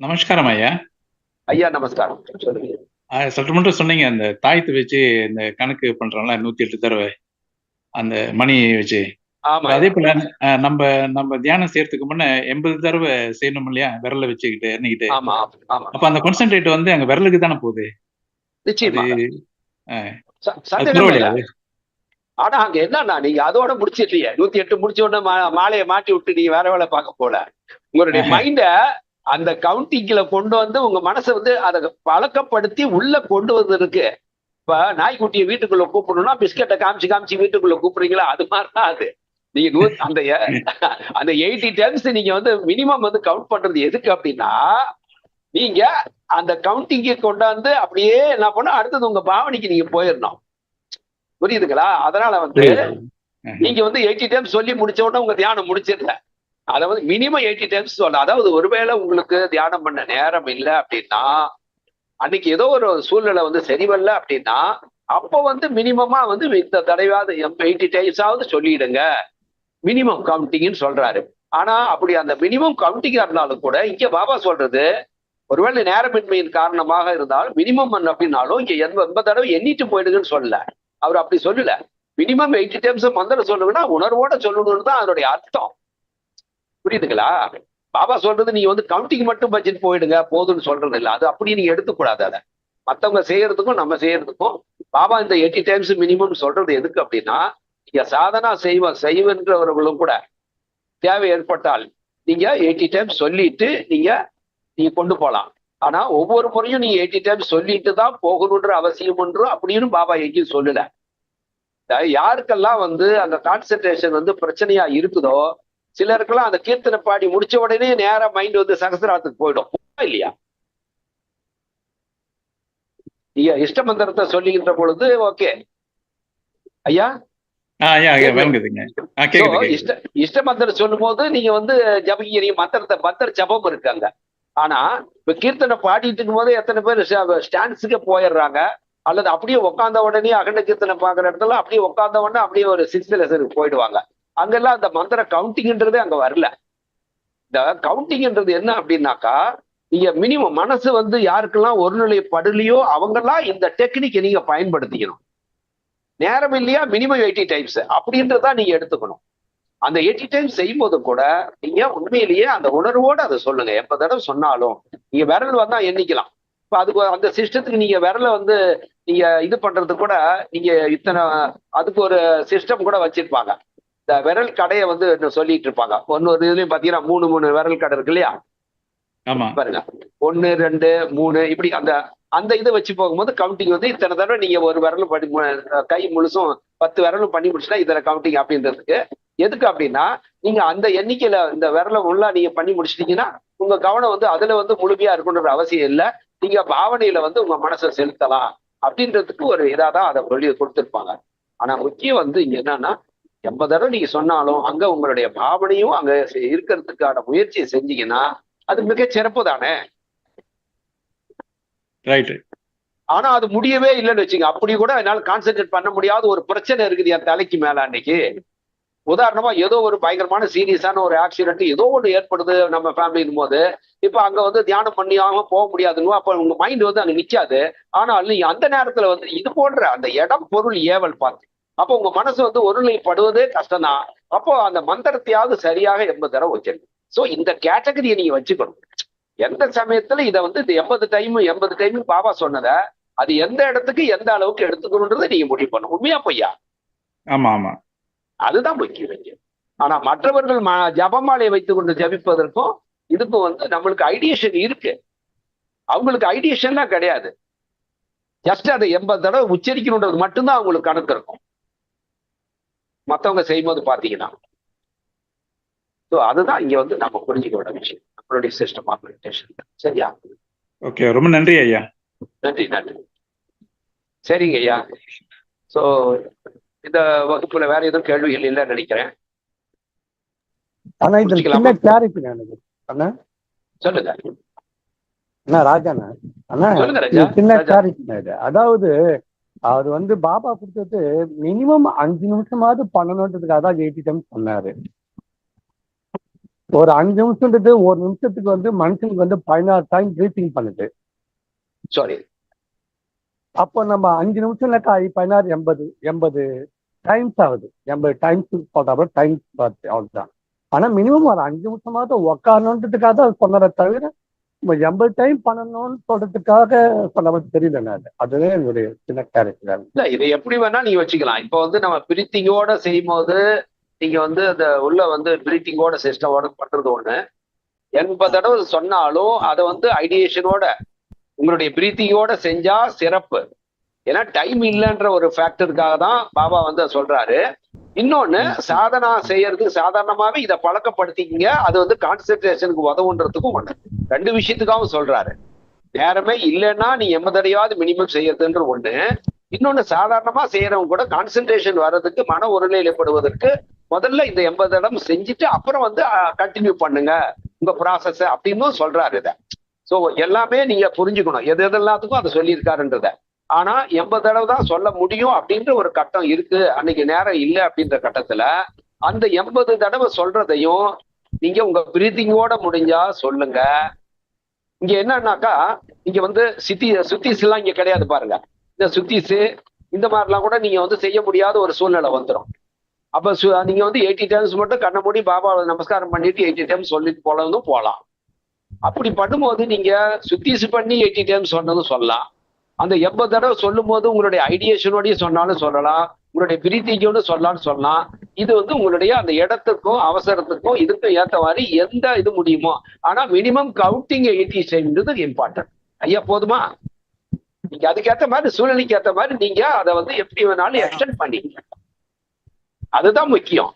நமஸ்காரம் ஐயா. ஐயா நமஸ்காரம். சற்று மட்டும் சொன்னீங்க அந்த தாயத்தை வச்சு இந்த கணக்கு பண்றோம்ல நூத்தி எட்டு தடவை. அந்த மணி வச்சு. அதே போல நம்ம நம்ம தியானம் செய்யறதுக்கு முன்ன எண்பது தடவை செய்யணும் இல்லையா? விரல வச்சுக்கிட்டு எண்ணிக்கிட்டு. அப்ப அந்த கான்சென்ட்ரேட் வந்து அங்க விரலுக்கு தானே போகுது? ஆனா அங்க என்னன்னா நீங்க அதோட முடிச்சிட்டீங்க நூத்தி எட்டு முடிச்ச உடனே மாலையை மாட்டி விட்டு நீங்க வேற வேலை பார்க்க போல. உங்களுடைய. மைண்ட அந்த கவுண்டிங்ல கொண்டு வந்து உங்க மனசை வந்து அதை பழக்கப்படுத்தி உள்ள கொண்டு வந்திருக்கு இப்ப நாய்க்குட்டியை வீட்டுக்குள்ள கூப்பிடணும்னா பிஸ்கெட்டை காமிச்சு காமிச்சு வீட்டுக்குள்ள கூப்பிடுறீங்களா? அது மாதிரிதான் அது. நீங்க நூ- அந்த அந்த எயிட்டி டைம்ஸ் நீங்க வந்து மினிமம் வந்து கவுண்ட் பண்றது எதுக்கு அப்படின்னா நீங்க அந்த கவுண்டிங்கை கொண்டாந்து அப்படியே என்ன பண்ண அடுத்தது உங்க பாவனைக்கு நீங்க போயிடணும். புரியுதுங்களா? அதனால வந்து. நீங்க வந்து எயிட்டி டைம்ஸ் சொல்லி முடிச்ச உடனே உங்க தியானம் முடிச்சிடல. அதை வந்து மினிமம் எயிட்டி டைம்ஸ் சொல்லலாம் அதாவது ஒருவேளை உங்களுக்கு தியானம் பண்ண நேரம் இல்லை அப்படின்னா அன்னைக்கு ஏதோ ஒரு சூழ்நிலை வந்து சரிவல்ல அப்படின்னா அப்போ வந்து மினிமமா வந்து இந்த தடவையாவது எயிட்டி டைம்ஸாவது சொல்லிடுங்க. மினிமம் கவுண்டிங்னு சொல்றாரு. ஆனா அப்படி அந்த மினிமம் கவுண்டிங்கா இருந்தாலும் கூட இங்க பாபா சொல்றது ஒருவேளை நேரமின்மையின் காரணமாக இருந்தால் மினிமம் அப்படின்னாலும் இங்க எண்பது எண்பது தடவை எண்ணிட்டு போயிடுங்கன்னு சொல்லல. அவர் அப்படி சொல்லல. மினிமம் எயிட்டி டைம்ஸ் மந்திரம் சொல்லுங்கன்னா உணர்வோட சொல்லணும்னு தான் அதனுடைய அர்த்தம். புரியுதுங்களா? பாபா சொல்றது நீங்க வந்து கவுண்டிங் மட்டும் பட்ஜெட் போயிடுங்க போதும்னு சொல்றது இல்லை. அது அப்படி நீங்க எடுத்துக்கூடாது அதை. மற்றவங்க செய்யறதுக்கும் நம்ம செய்யறதுக்கும் பாபா இந்த எயிட்டி டைம்ஸ் மினிமம் சொல்றது எதுக்கு அப்படின்னா நீங்க சாதனா செய்வ செய்வன்றவர்களும் கூட தேவை ஏற்பட்டால் நீங்க எயிட்டி டைம்ஸ் சொல்லிட்டு நீங்க நீங்க கொண்டு போகலாம் ஆனா ஒவ்வொரு முறையும் நீங்க எயிட்டி டைம்ஸ் சொல்லிட்டு தான் போகணுன்ற அவசியம் ஒன்றும் அப்படின்னு பாபா எங்கேயும் சொல்லல. யாருக்கெல்லாம் வந்து அந்த கான்சென்ட்ரேஷன் வந்து பிரச்சனையா இருக்குதோ சிலருக்கெல்லாம் அந்த கீர்த்தனை பாடி முடிச்ச உடனே நேரா மைண்ட் வந்து சகசிராத்துக்கு போயிடும். இல்லையா? நீங்க இஷ்ட மந்திரத்தை சொல்லிக்கின்ற பொழுது ஓகே. ஐயா? ஐயா ஐயா. இஷ்ட மந்திரம் சொல்லும் போது நீங்க வந்து ஜபிக்கிறீங்க மந்திரத்தை மந்திர ஜபம் இருக்கு அங்க ஆனா இப்ப கீர்த்தனை பாடிட்டு இருக்கும் போது எத்தனை பேர் ஸ்டாண்ட்ஸுக்கு போயிடுறாங்க. அல்லது அப்படியே உட்காந்த உடனே அகண்ட கீர்த்தனை பாக்குற இடத்துல அப்படியே உட்காந்த உடனே அப்படியே ஒரு சிக்ஸ்த் லெசனுக்கு போயிடுவாங்க. அங்கெல்லாம் அந்த மந்திர கவுண்டிங்ன்றதே அங்க வரல. இந்த கவுண்டிங்ன்றது என்ன அப்படின்னாக்கா நீங்க மினிமம் மனசு வந்து யாருக்கெல்லாம் ஒருநிலைப்படலையோ அவங்கெல்லாம் இந்த டெக்னிக்கை நீங்க பயன்படுத்திக்கணும். நேரம் இல்லையா? மினிமம் எயிட்டி டைம்ஸ் அப்படின்றதா நீங்க எடுத்துக்கணும். அந்த எயிட்டி டைம்ஸ் செய்யும்போது கூட நீங்க உண்மையிலேயே அந்த உணர்வோடு அதை சொல்லுங்க. எப்ப தடவை சொன்னாலும் நீங்க விரல் வந்தா எண்ணிக்கலாம். இப்ப அதுக்கு அந்த சிஸ்டத்துக்கு நீங்க விரல வந்து நீங்க இது பண்றது கூட நீங்க இத்தனை அதுக்கு ஒரு சிஸ்டம் கூட வச்சிருப்பாங்க. இந்த விரல் கடையை வந்து சொல்லிட்டு இருப்பாங்க? ஒன்னொரு இதுலயும் பாத்தீங்கன்னா மூணு மூணு விரல் கடை இருக்கு இல்லையா? பாருங்க. ஒன்னு ரெண்டு மூணு இப்படி அந்த அந்த இதை வச்சு போகும்போது கவுண்டிங் வந்து இத்தனை தடவை நீங்க ஒரு விரலும் பண்ணி கை முழுசும் பத்து விரலும் பண்ணி முடிச்சுட்டா இத்தனை கவுண்டிங் அப்படின்றதுக்கு. எதுக்கு அப்படின்னா நீங்க அந்த எண்ணிக்கையில இந்த விரலை உள்ள நீங்க பண்ணி முடிச்சிட்டீங்கன்னா உங்க கவனம் வந்து அதுல வந்து முழுமையா இருக்கணுன்ற அவசியம் இல்லை. நீங்க பாவனையில வந்து உங்க மனசை செலுத்தலாம். அப்படின்றதுக்கு ஒரு இதாதான் அதை சொல்லி கொடுத்துருப்பாங்க. ஆனா முக்கியம் வந்து இங்க என்னன்னா எண்பது தடவை நீங்க சொன்னாலும் அங்க உங்களுடைய பாவனையும் அங்க இருக்கிறதுக்கான முயற்சியை செஞ்சீங்கன்னா அது மிகச் சிறப்பு தானே? ரைட் ஆனா அது முடியவே இல்லைன்னு வச்சுங்க அப்படி கூட என்னால கான்சென்ட்ரேட் பண்ண முடியாத ஒரு பிரச்சனை இருக்குது என் தலைக்கு மேல அன்னைக்கு. உதாரணமா ஏதோ ஒரு பயங்கரமான சீரியஸான ஒரு ஆக்சிடென்ட் ஏதோ ஒன்று ஏற்படுது நம்ம ஃபேமிலின் போது. இப்ப அங்க வந்து தியானம் பண்ணியாம போக முடியாதுன்னு அப்ப உங்க மைண்ட் வந்து அங்க நிக்காது. ஆனால் நீங்க அந்த நேரத்துல வந்து இது போன்ற அந்த இடம் பொருள் ஏவல் பார்த்து அப்போ உங்க மனசு வந்து ஒருநிலைப்படுவதே கஷ்டம்தான். அப்போ அந்த மந்திரத்தையாவது சரியாக எண்பது தடவை வச்சிருங்க சோ இந்த கேட்டகரியை நீங்க வச்சுக்கணும். எந்த சமயத்துல இதை வந்து இந்த எண்பது டைம் எண்பது டைம் பாபா சொன்னதை அது எந்த இடத்துக்கு எந்த அளவுக்கு எடுத்துக்கணுன்றதை நீங்க முடிவு பண்ணணும். உண்மையா பொய்யா? ஆமா ஆமா. அதுதான் முக்கியம் இங்க. ஆனா மற்றவர்கள் ஜபமாலையை வைத்துக் கொண்டு ஜபிப்பதற்கும் இதுக்கும் வந்து நம்மளுக்கு ஐடியேஷன் இருக்கு. அவங்களுக்கு ஐடியேஷன்லாம் கிடையாது. ஜஸ்ட் அதை எண்பது தடவை உச்சரிக்கணுன்றது மட்டும்தான் அவங்களுக்கு கணக்கு இருக்கும் மத்தவங்க செய்யும்போது பாத்தீங்கன்னா ஸோ அதுதான் இங்க வந்து நம்ம புரிஞ்சுக்க வேண்டிய விஷயம். நம்மளுடைய சிஸ்டம் ஆஃப் மெடிடேஷன் சரியா? ஓகே ரொம்ப நன்றி ஐயா. நன்றி நன்றி. சரிங்க ஐயா. ஸோ இந்த வகுப்புல வேற எதுவும் கேள்விகள் இல்லைன்னு நினைக்கிறேன். ஆனா இதுல முடிச்சுக்கலாமா? சின்ன கிளாரிட்டி எனக்கு. அண்ணா? சொல்லுங்க. அண்ணா ராஜாண்ணா அண்ணா சின்ன. கிளாரிட்டி அதாவது அவர் வந்து பாபா கொடுத்தது மினிமம் அஞ்சு நிமிஷமாவது பண்ணணுன்றதுக்காக தான் எயிட்டி டைம்ஸ் சொன்னாரு. ஒரு அஞ்சு நிமிஷம்ன்றது ஒரு நிமிஷத்துக்கு வந்து மனுஷனுக்கு வந்து பதினாறு டைம் ப்ரீத்திங் பண்ணுது. சாரி அப்போ நம்ம அஞ்சு நிமிஷம்லக்கா பதினாறு எண்பது எண்பது டைம்ஸ் ஆகுது. எண்பது டைம்ஸ் போட்டாலும் டைம்ஸ் பார்த்து அவ்வளோதான் ஆனா மினிமம் ஒரு அஞ்சு நிமிஷமாவது உக்காரணுன்றதுக்காக தான் சொன்னதை தவிர எண்பது டைம் பண்ணணும்னு சொல்றதுக்காக சொன்ன தெரியல நான். அதுதான் என்னுடைய சின்ன கேரக்டர் இல்ல இதை எப்படி வேணா நீங்க வச்சுக்கலாம். இப்போ வந்து நம்ம பிரீத்திங்கோட செய்யும் போது நீங்க வந்து அந்த உள்ள வந்து பிரீத்திங்கோட சிஸ்டமோட பண்றது ஒண்ணு. எண்பது தடவை சொன்னாலும் அதை வந்து ஐடியேஷனோட உங்களுடைய பிரீத்திங்கோட செஞ்சா சிறப்பு. ஏன்னா டைம் இல்லைன்ற ஒரு ஃபேக்டருக்காக தான் பாபா வந்து சொல்றாரு. இன்னொன்னு சாதனா செய்யறதுக்கு சாதாரணமாவே இதை பழக்கப்படுத்திக்கிங்க. அது வந்து கான்சென்ட்ரேஷனுக்கு உதவுன்றதுக்கும் ஒண்ணு. ரெண்டு விஷயத்துக்காகவும் சொல்றாரு. நேரமே இல்லைன்னா நீ எண்பது தடையாவது மினிமம் செய்யறதுன்ற ஒண்ணு. இன்னொன்னு சாதாரணமா செய்யறவங்க கூட கான்சென்ட்ரேஷன் வர்றதுக்கு மன ஒருநிலைப்படுவதற்கு முதல்ல இந்த எண்பது இடம் செஞ்சுட்டு அப்புறம் வந்து கண்டினியூ பண்ணுங்க. உங்க ப்ராசஸ் அப்படின்னும் சொல்றாரு இத. சோ எல்லாமே நீங்க புரிஞ்சுக்கணும். எது எது எல்லாத்துக்கும் அதை சொல்லியிருக்காருன்றத. ஆனா எண்பது தடவை தான் சொல்ல முடியும் அப்படின்ற ஒரு கட்டம் இருக்கு. அன்னைக்கு நேரம் இல்லை அப்படின்ற கட்டத்துல அந்த எண்பது தடவை சொல்றதையும் நீங்க உங்க பிரீத்திங்கோட முடிஞ்சா சொல்லுங்க. இங்க என்னன்னாக்கா இங்க வந்து சித்தி சுத்திஸ் எல்லாம் இங்க கிடையாது பாருங்க. இந்த சுத்திஸ் இந்த மாதிரிலாம் கூட நீங்க வந்து செய்ய முடியாத ஒரு சூழ்நிலை வந்துடும் அப்ப சு- நீங்க வந்து எயிட்டி டைம்ஸ் மட்டும் கண்ண மூடி பாபாவை நமஸ்காரம் பண்ணிட்டு எயிட்டி டைம்ஸ் சொல்லிட்டு போலதும் போகலாம் அப்படி பண்ணும்போது நீங்க சுத்திஸ் பண்ணி எயிட்டி டைம்ஸ் சொன்னதும் சொல்லலாம். அந்த எண்பது தடவை சொல்லும் போது உங்களுடைய ஐடியேஷனோடய சொன்னாலும் சொல்லலாம். உங்களுடைய பிரீத்திங்கோடு சொல்லலாம்னு சொல்லலாம் இது வந்து உங்களுடைய அந்த இடத்துக்கும் அவசரத்துக்கும் இதுக்கும் ஏத்த மாதிரி எந்த இது முடியுமோ. ஆனா மினிமம் கவுண்டிங் எயிட்டி செய்வது இம்பார்ட்டன்ட் ஐயா போதுமா? நீங்க அதுக்கேத்த மாதிரி சூழ்நிலைக்கு ஏத்த மாதிரி நீங்க அதை வந்து எப்படி வேணாலும் எக்ஸ்டெண்ட் பண்ணிக்கலாம் அதுதான் முக்கியம்.